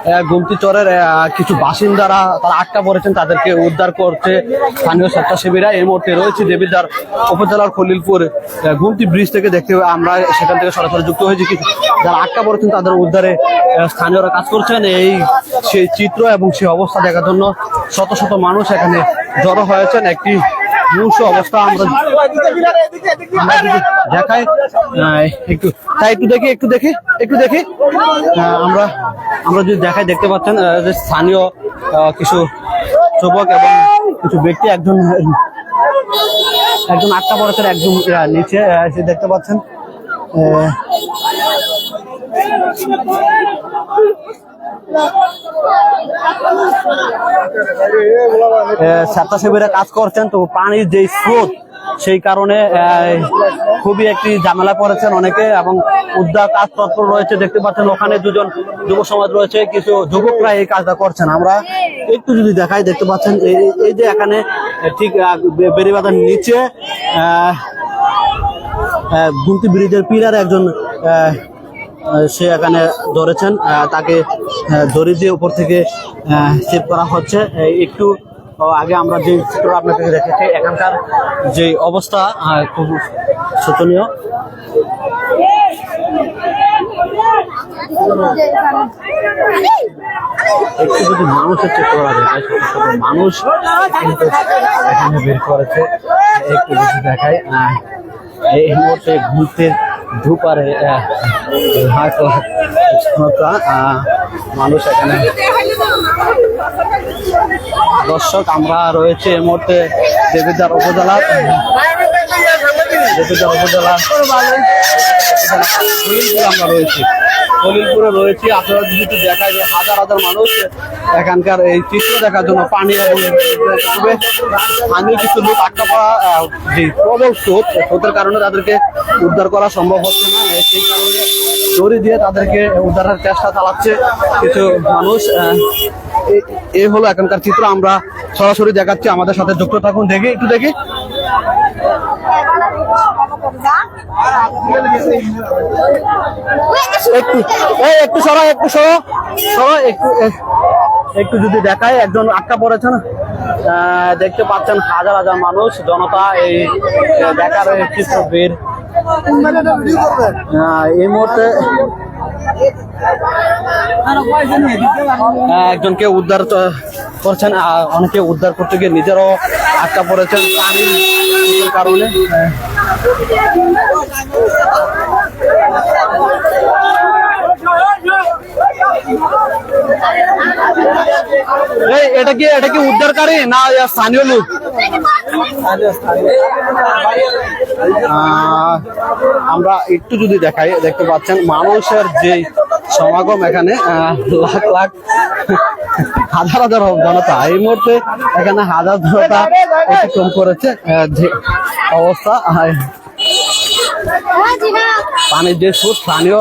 আহ, গুমতি চরের কিছু বাসিন্দারা তারা আটকা পড়েছেন তাদেরকে উদ্ধার করছে স্থানীয় স্বেচ্ছাসেবীরা। এই মুহূর্তে রয়েছে দেবিদ্বার উপজেলার খলিলপুর গুমতি ব্রিজ থেকে দেখতে আমরা সেখান থেকে সরাসরি যুক্ত হয়েছি। কিছু যারা আটকা পড়েছেন তাদের উদ্ধারে স্থানীয়রা কাজ করছেন। এই সেই চিত্র এবং সেই অবস্থা দেখার জন্য শত শত মানুষ এখানে জড়ো হয়েছেন। একটি মুহূর্ত অবস্থা আমরা দেখাই একটু তাই একটু দেখি একটু দেখি একটু দেখি। আমরা আমরা যদি দেখাই দেখতে পাচ্ছেন যে স্থানীয় কিছু যুবক এবং কিছু ব্যক্তি একজন একজন আটটা পড়েছেন একজন নিচে দেখতে পাচ্ছেন। আহ, স্বেচ্ছাসেবীরা কাজ করছেন তো পানির যে স্রোত সেই কারণে খুবই একটি ঝামেলা পড়েছেন অনেকে এবং উদ্ধার কাজ তৎপর রয়েছে দেখতে পাচ্ছেন ওখানে দুজন যুব সমাজ রয়েছে কিছু যুবকরা এই কাজটা করছেন। আমরা একটু যদি দেখাই দেখতে পাচ্ছেন এই- যে এখানে ঠিক আহ, বে- নিচে গুমতি ব্রিজের পিলার একজন সে এখানে ধরেছেন তাকে দড়ি দিয়ে উপর থেকে সেভ করা হচ্ছে। একটু আগে আমরা যে চিত্র আপনাকে দেখেছি, এখানকার যে অবস্থা খুব শোচনীয়। একটু যদি মানুষের চিত্র করা যায় মানুষ এখানে বের করেছে। একটু যদি দেখায় এই মুহূর্তে ঘুরতে ধুপারে আর মানুষ এখানে। দর্শক, আমরা রয়েছে এই মুহূর্তে দেবীদার উপজেলার দেবীদার উপজেলার আমরা রয়েছি। খলিলপুরে রয়েছি। আপনারা যদি একটু দেখায় যে হাজার হাজার মানুষ এখানকার এই চিত্র দেখার জন্য পানি এবং তবে স্থানীয় কিছু লোক আটকা পড়া যে প্রবল স্রোত স্রোতের কারণে তাদেরকে উদ্ধার করা সম্ভব হচ্ছে না। সেই কারণে দড়ি দিয়ে তাদেরকে উদ্ধারের চেষ্টা চালাচ্ছে কিছু মানুষ। এই হলো এখনকার চিত্র। আমরা সরাসরি দেখাচ্ছি। আমাদের সাথে যুক্ত থাকুন। দেখি, একটু দেখি। একটু একটু সরো একটু একটু একটু যদি দেখায় একজন আটকা পড়েছেন আহ, দেখতে পাচ্ছেন হাজার হাজার মানুষ জনতা এই দেখার চিত্র বের। এই মুহূর্তে একজনকে উদ্ধার করছেন অনেকে উদ্ধার করতে গিয়ে নিজেরও আটকা পড়েছেন। স্রোতের কারণে? এটা কি এটা কি উদ্ধারকারী না স্থানীয় লোক? আমরা একটু যদি দেখাই, দেখতে পাচ্ছেন মানুষের যে সমাগম এখানে লাখ লাখ হাজার হাজার জনতা। এই মুহূর্তে এখানে হাজার জনতা অতিক্রম করেছে যে অবস্থা। পানির যে স্রোত স্থানীয়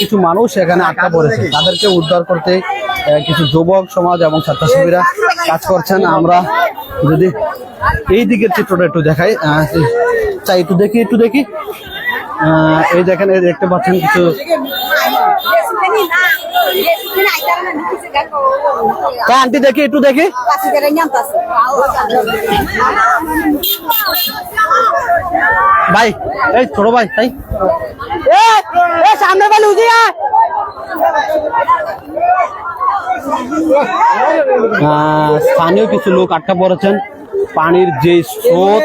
কিছু মানুষ এখানে আটকা পড়েছে। তাদেরকে উদ্ধার করতে কিছু যুবক, সমাজ এবং স্বেচ্ছাসেবীরা কাজ করছেন। আমরা যদি এই দিকের চিত্রটা একটু দেখাই চাই একটু দেখি একটু দেখি। এই দেখেন, এই দেখতে পাচ্ছেন কিছু আন্টি দেখি, একটু দেখি। ভাই, এই ছোট ভাই, তাই? সামনে বালি উঠি স্থানীয় কিছু লোক আটকা পড়েছেন। পানির যে স্রোত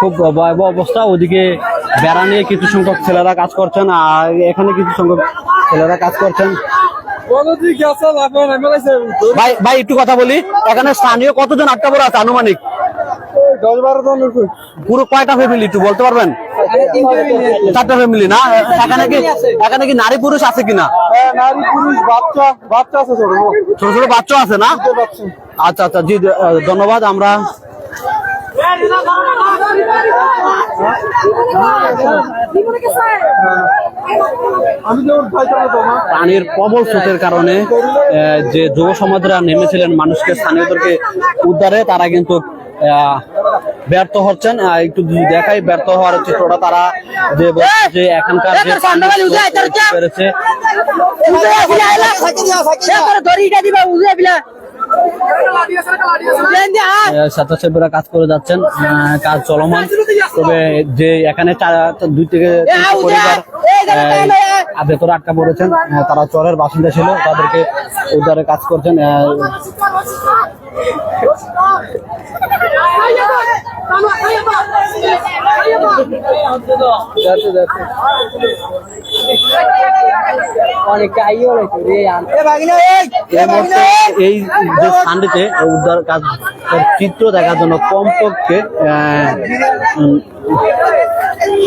খুব ভয়াবহ অবস্থা। ওদিকে বেড়া নিয়ে কিছু সংখ্যক ছেলেরা কাজ করছেন আর এখানে কিছু সংখ্যক ছেলেরা কাজ করছেন। ভাই ভাই একটু কথা বলি। এখানে স্থানীয় কতজন আটকা পড়ে আছে আনুমানিক? দশ বারো জন পুরো কয়টা ফ্যামিলি একটু বলতে পারবেন? চারটা ফ্যামিলি না? এখানে কি এখানে কি নারী পুরুষ আছে কিনা? নারী পুরুষ বাচ্চা বাচ্চা আছে ছোট ছোট ছোট বাচ্চা আছে না? আচ্ছা আচ্ছা জি ধন্যবাদ আমরা পানির প্রবল স্রোতের কারণে আহ, যে যুব সমাজরা নেমেছিলেন মানুষকে স্থানীয়দেরকে উদ্ধারে তারা কিন্তু আহ, ব্যর্থ হচ্ছেন। একটু দেখাই ব্যর্থ হওয়ার চিত্রটা তারা যে বলছে যে এখানকার যে পেরেছে। স্বেচ্ছাসেবীরা কাজ করে যাচ্ছেন কাজ চলমান। তবে যে এখানে দুই থেকে পরিবার ভেতরে আটকা পড়েছেন তারা চরের বাসিন্দা ছিল তাদেরকে উদ্ধারে কাজ করছেন এই যে সানডেতে উদ্ধার কাজ চিত্র দেখার জন্য কমপক্ষে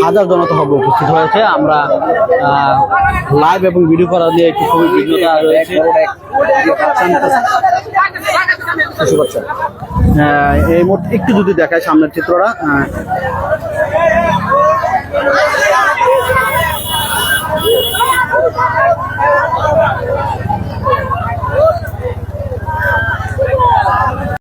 হাজার জনতা হবে উপস্থিত হয়েছে। আমরা লাইভ এবং ভিডিও করা নিয়ে একটু খুবই বিঘ্নতা রয়েছে। এই মুহূর্তে একটু যদি দেখায় সামনের চিত্রটা